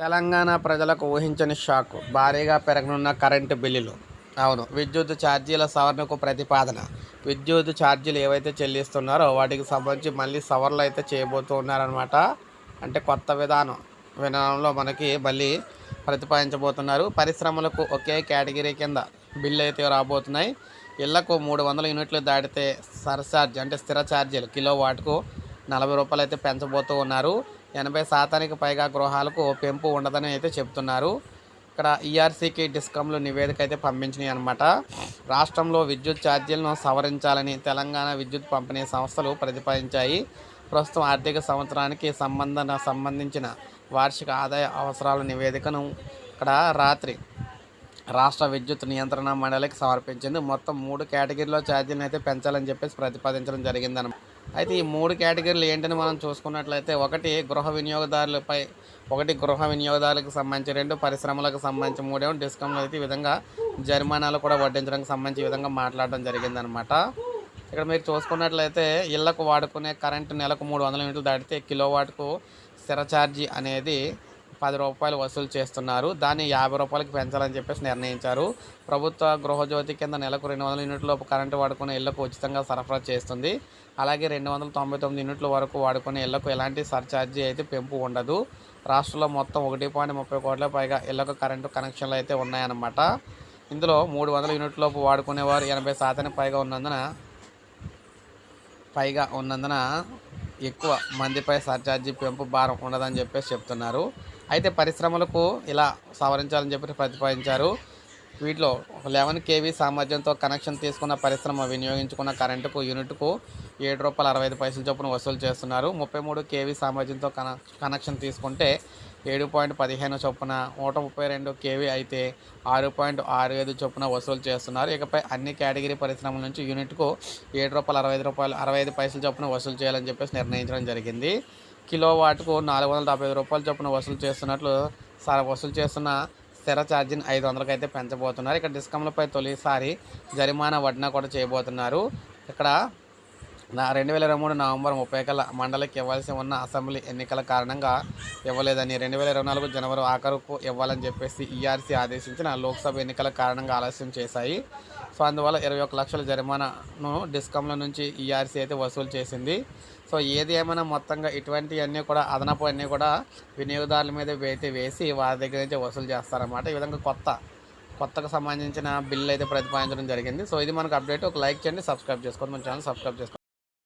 తెలంగాణ ప్రజలకు ఊహించని షాక్. భారీగా పెరగనున్న కరెంటు బిల్లులు. అవును విద్యుత్ ఛార్జీల సవరణకు ప్రతిపాదన. విద్యుత్ ఛార్జీలు ఏవైతే చెల్లిస్తున్నారో వాటికి సంబంధించి మళ్ళీ సవరణలు అయితే చేయబోతూ ఉన్నారనమాట అంటే కొత్త విధానం. విధానంలో మనకి మళ్ళీ ప్రతిపాదించబోతున్నారు. పరిశ్రమలకు ఒకే కేటగిరీ కింద బిల్లు అయితే రాబోతున్నాయి. ఇళ్ళకు మూడు వందల యూనిట్లు దాటితే సర్ఛార్జ్ అంటే స్థిర ఛార్జీలు కిలో వాటుకు నలభై రూపాయలు అయితే పెంచబోతూ ఉన్నారు. ఎనభై శాతానికి పైగా గృహాలకు పెంపు ఉండదని అయితే చెప్తున్నారు. ఇక్కడ ఈఆర్సీకి డిస్కంలు నివేదిక అయితే పంపించినాయి అనమాట రాష్ట్రంలో విద్యుత్ ఛార్జీలను సవరించాలని తెలంగాణ విద్యుత్ పంపిణీ సంస్థలు ప్రతిపాదించాయి. ప్రస్తుతం ఆర్థిక సంవత్సరానికి సంబంధన సంబంధించిన వార్షిక ఆదాయ అవసరాల నివేదికను ఇక్కడ రాత్రి రాష్ట్ర విద్యుత్ నియంత్రణ మండలికి సమర్పించింది. మొత్తం మూడు కేటగిరీలో ఛార్జీలను అయితే పెంచాలని చెప్పేసి ప్రతిపాదించడం జరిగిందన్నమాట. అయితే ఈ మూడు కేటగిరీలు ఏంటని మనం చూసుకున్నట్లయితే ఒకటి గృహ వినియోగదారులపై ఒకటి గృహ వినియోగదారులకు సంబంధించి రెండు పరిశ్రమలకు సంబంధించి మూడేమో డిస్కౌంట్లు అయితే ఈ విధంగా జరిమానాలు కూడా వడ్డించడానికి సంబంధించి ఈ విధంగా మాట్లాడడం జరిగిందనమాట ఇక్కడ మీరు చూసుకున్నట్లయితే ఇళ్ళకు వాడుకునే కరెంటు నెలకు మూడు వందల యూనిట్లు దాటితే కిలో వాటుకు స్థిర ఛార్జీ అనేది పది రూపాయలు వసూలు చేస్తున్నారు. దాన్ని యాభై రూపాయలకి పెంచాలని చెప్పేసి నిర్ణయించారు. ప్రభుత్వ గృహజ్యోతి కింద నెలకు రెండు వందల యూనిట్ల లోపు కరెంటు వాడుకునే ఇళ్ళకు ఉచితంగా సరఫరా చేస్తుంది. అలాగే రెండు వందల తొంభై తొమ్మిది యూనిట్ల వరకు వాడుకునే ఇళ్ళకు ఎలాంటి సర్ఛార్జీ అయితే పెంపు ఉండదు. రాష్ట్రంలో మొత్తం ఒకటి పాయింట్ ముప్పై కోట్ల పైగా ఇళ్ళకు కరెంటు కనెక్షన్లు అయితే ఉన్నాయన్నమాట. ఇందులో మూడు వందల యూనిట్ల లోపు వాడుకునేవారు ఎనభై శాతానికి పైగా ఉన్నందున పైగా ఉన్నందున ఎక్కువ మందిపై సర్ఛార్జీ పెంపు భారం ఉండదని చెప్పేసి చెప్తున్నారు. అయితే పరిశ్రమలకు ఇలా సవరించాలని చెప్పి ప్రతిపాదించారు. వీటిలో లెవెన్ కేవీ సామర్థ్యంతో కనెక్షన్ తీసుకున్న పరిశ్రమ వినియోగించుకున్న కరెంటుకు యూనిట్కు ఏడు రూపాయల అరవై ఐదు పైసల చొప్పున వసూలు చేస్తున్నారు. ముప్పై మూడు కేవీ సామర్థ్యంతో కనెక్షన్ తీసుకుంటే ఏడు పాయింట్ పదిహేను చొప్పున నూట ముప్పై రెండు కేవీ అయితే ఆరు పాయింట్ ఆరు ఐదు చొప్పున వసూలు చేస్తున్నారు. ఇకపై అన్ని కేటగిరీ పరిశ్రమల నుంచి యూనిట్కు ఏడు రూపాయలు అరవై ఐదు రూపాయలు అరవై ఐదు పైసల చొప్పున వసూలు చేయాలని చెప్పేసి నిర్ణయించడం జరిగింది. కిలో వాటుకు నాలుగు వందల డెబ్బై ఐదు రూపాయల చొప్పున వసూలు చేస్తున్నట్లు సార్ వసూలు చేస్తున్న స్థిర ఛార్జీని ఐదు వందలకి అయితే పెంచబోతున్నారు. ఇక్కడ డిస్కంలపై తొలిసారి జరిమానా వడ్డన కూడా చేయబోతున్నారు. ఇక్కడ నా రెండు వేల ఇరవై మూడు నవంబర్ ముప్పై కల్లా మండలికి ఇవ్వాల్సి ఉన్న అసెంబ్లీ ఎన్నికల కారణంగా ఇవ్వలేదని రెండు వేల ఇరవై నాలుగు జనవరి ఆఖరుకు ఇవ్వాలని చెప్పేసి ఈఆర్సీ ఆదేశించిన లోక్సభ ఎన్నికల కారణంగా ఆలస్యం చేశాయి. సో అందువల్ల ఇరవై ఒక లక్షల జరిమానాను డిస్కంల నుంచి ఈఆర్సీ అయితే వసూలు చేసింది. సో ఏది ఏమైనా మొత్తంగా ఇటువంటివన్నీ కూడా అదనపు అన్నీ కూడా వినియోగదారుల మీద అయితే వేసి వారి దగ్గర నుంచి వసూలు చేస్తారన్నమాట. ఈ విధంగా కొత్త కొత్తకు సంబంధించిన బిల్లు అయితే ప్రతిపాదించడం జరిగింది. సో ఇది మనకు అప్డేట్. ఒక లైక్ చేయండి సబ్స్క్రైబ్ చేసుకోండి. మన ఛానల్ సబ్స్క్రైబ్ చేసుకోండి.